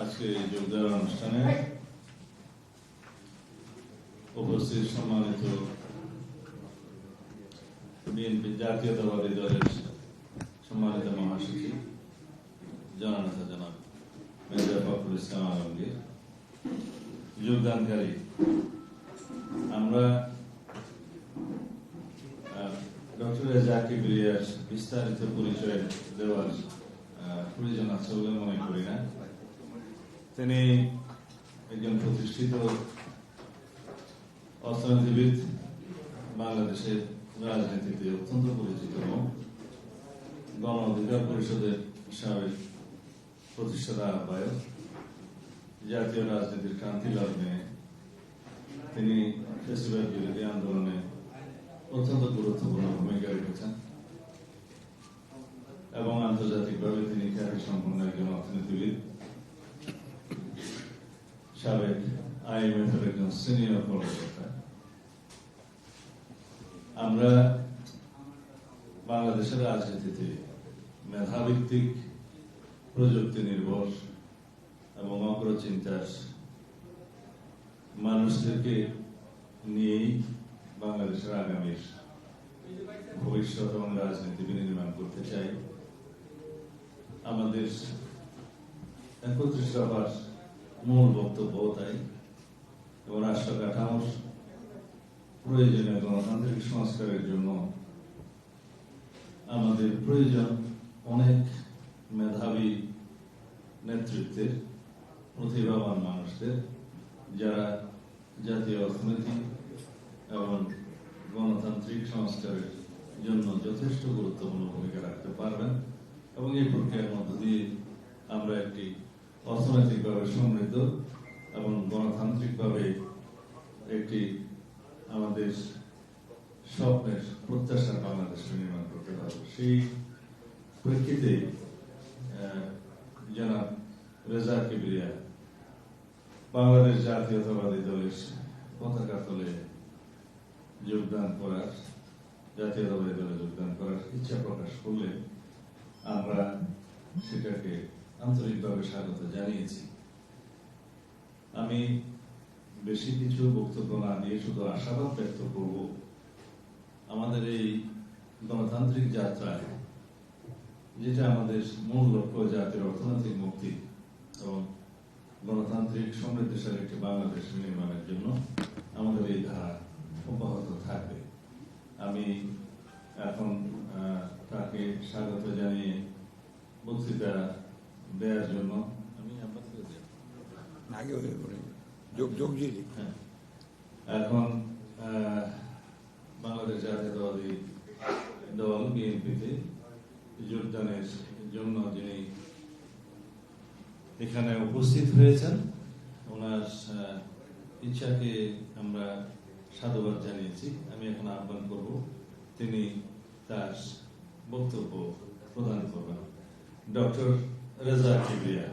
আজকে অনুষ্ঠানে উপস্থিত সম্মানিত বিএনপি জাতীয়তাবাদী দলের সম্মানিত মহাসচিব, জননেতা জনাব মেজর ফখরুল ইসলাম আলমগীর। যোগদানকারী। আমরা ডক্টর জাকির বিরিয়ার বিস্তারিত পরিচয় দেওয়ার প্রয়োজন আছে বলে মনে করি না তিনি একজন প্রতিষ্ঠিত অর্থনীতিবিদ বাংলাদেশের রাজনীতিতে অত্যন্ত পরিচিত এবং গণ অধিকার পরিষদের সাবেক প্রতিষ্ঠাতা আহ্বায়ক জাতীয় রাজনীতির ক্রান্তি লগ্নে তিনি ফেস্টিভ্যাল বিরোধী আন্দোলনে অত্যন্ত গুরুত্বপূর্ণ ভূমিকা রেখেছেন এবং আন্তর্জাতিকভাবে তিনি খ্যাতি সম্পন্ন একজন অর্থনীতিবিদ। সাবেক আইএমএফ এর একজন সিনিয়র কর্মকর্তা আমরা বাংলাদেশের রাজনীতিতে মেধাভিত্তিক প্রযুক্তি নির্ভর এবং অগ্রচিন্তার মানুষদেরকে নিয়েই বাংলাদেশের আগামীর ভবিষ্যৎ এবং রাজনীতি বিনির্মাণ করতে চাই। আমাদের একত্রিশ দফার মূল বক্তব্য তাই, এবং রাষ্ট্র কাঠামোর প্রয়োজনীয় গণতান্ত্রিক সংস্কারের জন্য আমাদের প্রয়োজন অনেক মেধাবী নেতৃত্বের, প্রতিভাবান মানুষদের, যারা জাতীয় অর্থনীতি এবং গণতান্ত্রিক সংস্কারের জন্য যথেষ্ট গুরুত্বপূর্ণ ভূমিকা রাখতে পারবেন এবং এই প্রক্রিয়ার মধ্য দিয়ে আমরা একটি অর্থনৈতিকভাবে সমৃদ্ধ এবং গণতান্ত্রিকভাবে একটি আমাদের স্বপ্নের প্রত্যাশার বাংলাদেশ নির্মাণ করতে পারব। সেই প্রেক্ষিতে জনাব রেজা কিবরিয়া, বাংলাদেশ জাতীয়তাবাদী দলের পতাকা তলে যোগদান করার জাতীয়তাবাদী দলে যোগদান করার ইচ্ছা প্রকাশ করলে আমরা সেটাকে আন্তরিকভাবে স্বাগত জানিয়েছি। আমি বেশি কিছু বক্তব্য না দিয়ে শুধু আশাবাদ ব্যক্ত করব, আমাদের এই গণতান্ত্রিক যাত্রায়, যেটা আমাদের মূল লক্ষ্য জাতির অর্থনৈতিক মুক্তি এবং গণতান্ত্রিক সমৃদ্ধিশালী একটি বাংলাদেশ নির্মাণের জন্য আমাদের এই ধারা। অব্যাহত থাকবে আমি এখন তাকে স্বাগত জানিয়ে বক্তৃতা দেওয়ার জন্য আমি আপনাদের দেব। আগে যোগ যোগ হ্যাঁ। এখন বাংলাদেশ জাতীয়তাবাদী দল বিএনপিতে যোগদানের জন্য যিনি এখানে উপস্থিত হয়েছেন ওনার ইচ্ছাকে আমরা সাধুবাদ জানিয়েছি। আমি এখন আহ্বান করব তিনি তার বক্তব্য প্রদান করবেন। ডক্টর রেজা কিবরিয়া